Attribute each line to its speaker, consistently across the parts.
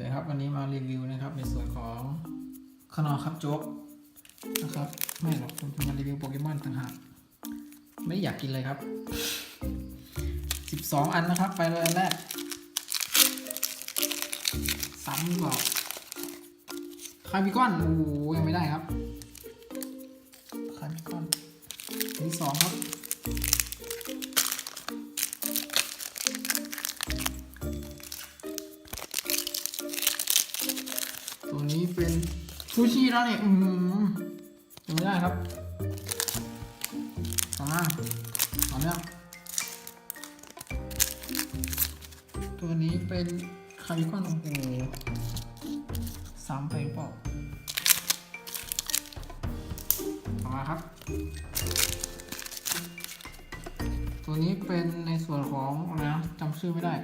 Speaker 1: วัสดีครับวันนี้มารีวิวนะครับในส่วนของขนอครับโจ๊กนะครับไม่หรอกผมจะมารีวิวโปเกมอนต่างหากไม่อยากกินเลยครับ 12 อันนะครับ ไปเลยอันแรกซ้ำก่อนคาร์บิคอนโอ้ยังไม่ได้ครับ ซูชิแล้วเนี่ยอืมยังไม่ได้ครับต่อมาต่อเนื่องตัวนี้เป็นคาริคอนโอ้โหซ้ำไปอเปล่าต่อมาครับ ตัวนี้เป็นในส่วนของอะไรนะจำชื่อไม่ได้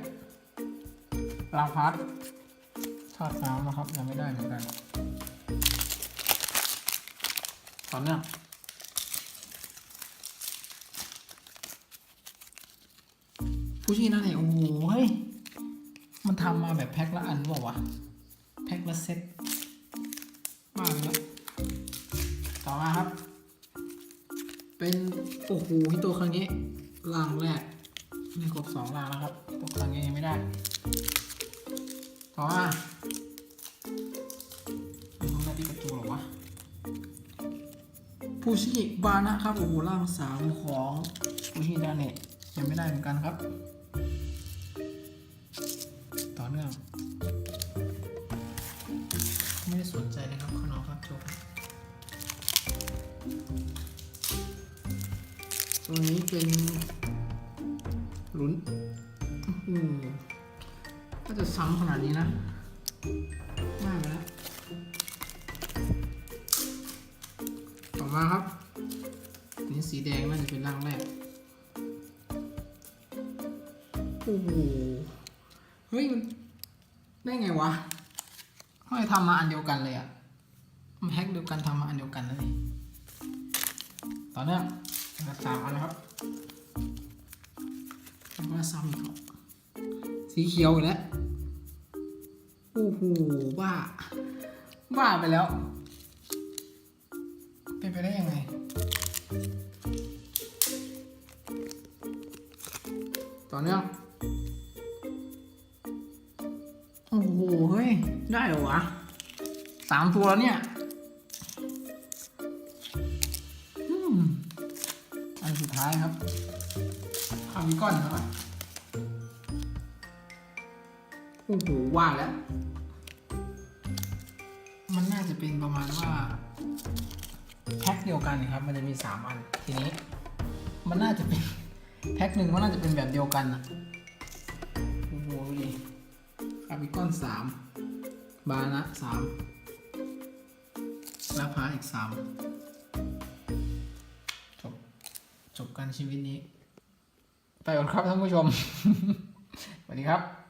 Speaker 1: ลาพัดทอดน้ำนะครับยังไม่ได้เหมือนกัน ตอเนี้ยผู้ชี้นั่นเองโอ้โหเฮ้ยมันทำมาแบบแพ็คละอันบอกว่าวะแพ็คละเซ็ตมากเลยต่อมาครับ เป็นโอ้โหที่ตัวครั้งนี้ล่างแรกไม่ครบสองล่างนะครับตัวครั้งนี้ยังไม่ได้ ต่อมา ผู้ชิบานะครับโอ้โหร่างสามของผู้ชิดาเนะยังไม่ได้เหมือนกันครับ ต่อเนื่อง ไม่ได้สนใจเลยครับขนมครับจบตัวนี้เป็นลุ้นอือก็จะซ้ำขนาดนี้นะมากไปแล้ว มาครับ นี่สีแดงน่าจะเป็นร่างแรก โอ้โห เฮ้ย มัน ได้ไงวะทำไมทำมาอันเดียวกันเลยอะมันแฮกเดียวกันทำมาอันเดียวกันนั่นเองต่อเนื่องสามอันนะครับทำว่าซ้ำอีกสีเขียวอีกแล้ว โอ้โห บ้า บ้าไปแล้ว เป็นไปได้ยังไง ต่อเนื่องโอ้โห เฮ้ย ได้เหรอวะสามตัวแล้วเนี่ยอันสุดท้ายครับคาร์บิคอนเท่าไหร่โอ้โหว่าแล้ว มันน่าจะเป็นประมาณว่า เดียวกันนะครับ มันจะมีสามอัน ทีนี้ มันน่าจะเป็นแพ็คหนึ่งมันน่าจะเป็นแบบเดียวกันอะโอ้โหดูดิคาร์บิคอนสามบานะสามแลาพาอีกสามจบ จบกันชีวิตนี้ ไปก่อนครับท่านผู้ชม สวัสดีครับ